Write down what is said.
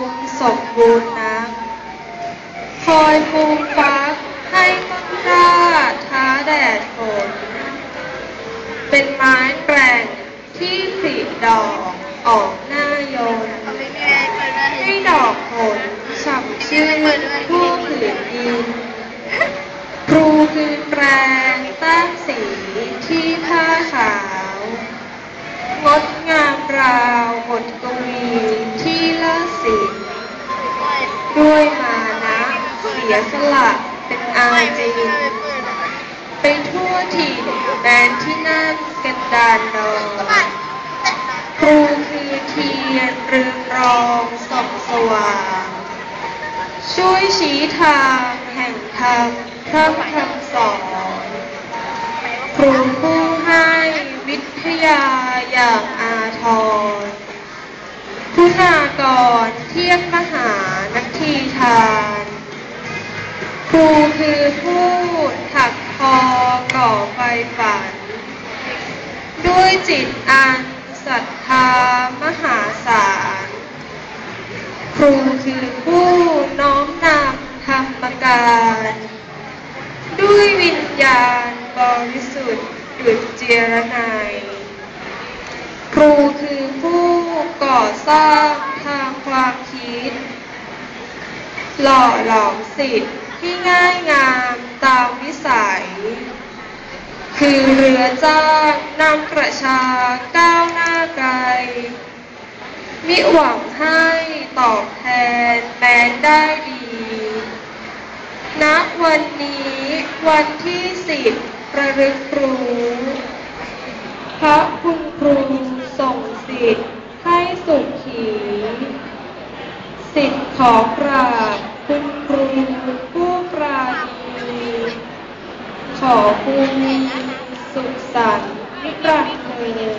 มสมบูรณ์นักคอยฟูมฟักให้ต้นกล้าท้าแดดฝนเป็นไม้แกร่งที่ผลิดอกออกหน้ายนให้ดอกผลฉ่ำชื่นทั่วผืนดิน ด้วยมานะ เสียสละเป็นอาจีนไปทั่วถิ่นแดนที่นั่นกันดานดอนครูคือเทียนเรืองรองส่องสว่าง ช่วยชี้ทางแห่งธรรมพร่ำคำสอน ครูผู้ให้วิทยาอย่างอาทรคุณากรเทียบมหา นักทีทานครูคือผู้ถักทอก่อไฟฝัน ด้วยจิตอันศรัทธามหาศาล ครูคือผู้น้อมนำธรรมการ ด้วยวิญญาณบริสุทธิ์ดุจเจรไนยครูคือผู้ก่อสร้างทางความคิด หล่อหลอมสิทธิ์ที่ง่ายงามตามวิสัย คือเรือจ้างนำประชาก้าวหน้าไกล มิหวังให้ตอบแทนแม้ได้ดีณวันนี้วันที่สิบประลึกรู้พระคุณครูส่งสิทธิ์ให้สุขี สิทธิ์ขอกราบ ขอคุณสุขสันต์นิรันดร์เทิน